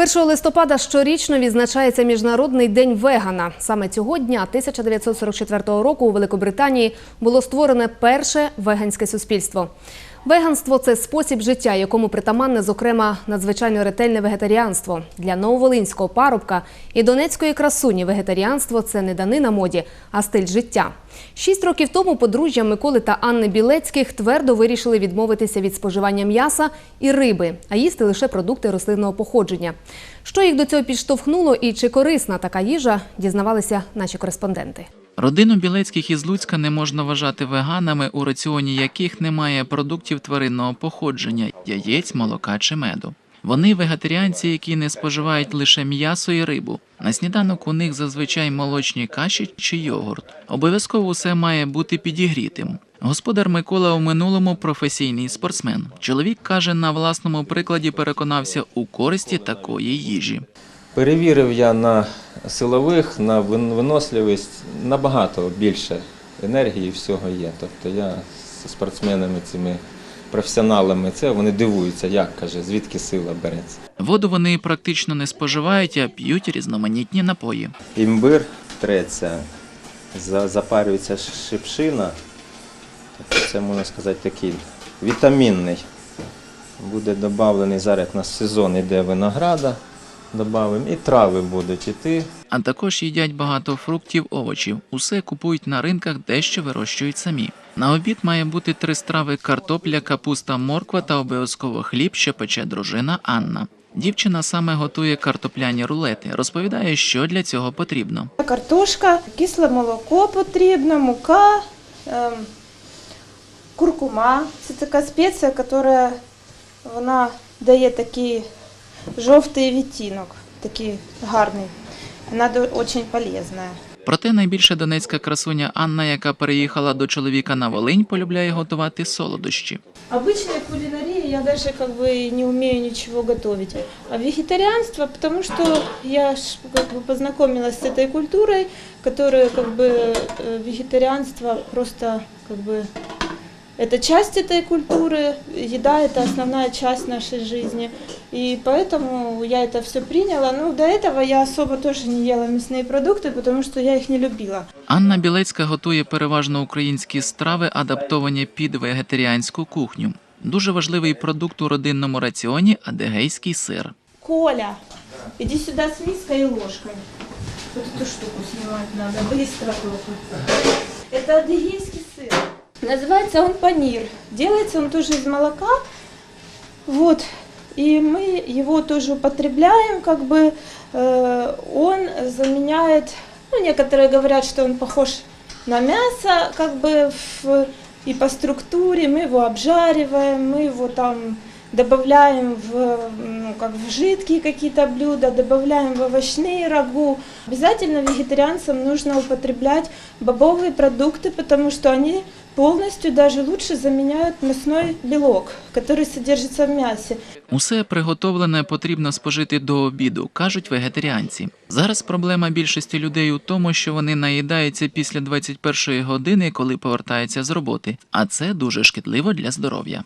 1 листопада щорічно відзначається Міжнародний день вегана. Саме цього дня 1944 року у Великобританії було створене перше веганське суспільство. Веганство це спосіб життя, якому притаманне, зокрема, надзвичайно ретельне вегетаріанство. Для нововолинського парубка і донецької красуні вегетаріанство це не данина моді, а стиль життя. Шість років тому подружжя Миколи та Анни Білецьких твердо вирішили відмовитися від споживання м'яса і риби, а їсти лише продукти рослинного походження. Що їх до цього підштовхнуло і чи корисна така їжа, дізнавалися наші кореспонденти. Родину Білецьких із Луцька не можна вважати веганами, у раціоні яких немає продуктів тваринного походження, яєць, молока чи меду. Вони вегетаріанці, які не споживають лише м'ясо і рибу. На сніданок у них зазвичай молочні каші чи йогурт. Обов'язково усе має бути підігрітим. Господар Микола у минулому професійний спортсмен. Чоловік каже, на власному прикладі переконався у користі такої їжі. Перевірив я на силових, на виносливість набагато більше енергії всього є. Тобто я зі спортсменами цими професіоналами це вони дивуються, як каже, звідки сила береться. Воду вони практично не споживають, а п'ють різноманітні напої. Імбир треться, запарюється шипшина. Тобто це можна сказати такий вітамінний. Буде додавлений зараз як на сезон іде винограда, додаємо, і трави будуть іти. А також їдять багато фруктів, овочів. Усе купують на ринках, дещо вирощують самі. На обід має бути три страви: картопля, капуста, морква та обов'язково хліб, що пече дружина Анна. Дівчина саме готує картопляні рулети. Розповідає, що для цього потрібно. Картошка, кисле молоко потрібно, мука, ем, куркума. Це така спеція, яка вона дає такий жовтий відтінок, такий гарний. Вона дуже полезна. Проте найбільше донецька красуня Анна, яка переїхала до чоловіка на Волинь, полюбляє готувати солодощі. Обычная кулинария, я даже как бы не умею ничего готовить. А вегетарианство, потому что я ж как бы познакомилась с этой культурой, которая как бы э, вегетарианство просто как бы это часть этой культуры, еда это основная часть нашей жизни. И поэтому я это все приняла. Ну, до этого я особо тоже не ела мясные продукты, потому что я их не любила. Анна Білецька готує переважно українські страви, адаптовані під вегетаріанську кухню. Дуже важливий продукт у родинному раціоні адегейський сир. Коля, иди сюда с миской и ложкой. Вот эту штуку снимать надо, быстро только. Это адыгейский сыр. Называется он панир. Делается он тоже из молока. Вот. И мы его тоже употребляем, как бы э, он заменяет, ну, некоторые говорят, что он похож на мясо, как бы в, и по структуре, мы его обжариваем, мы его там добавляем в, ну, как в жидкие какие-то блюда, добавляем в овощные рагу. Обязательно вегетарианцам нужно употреблять бобовые продукты, потому что они полностью даже лучше заменяют мясной белок, который содержится в мясе. Усе приготовлене потрібно спожити до обіду, кажуть вегетаріанці. Зараз проблема більшості людей у тому, що вони наїдаються після 21-ї години, коли повертаються з роботи, а це дуже шкідливо для здоров'я.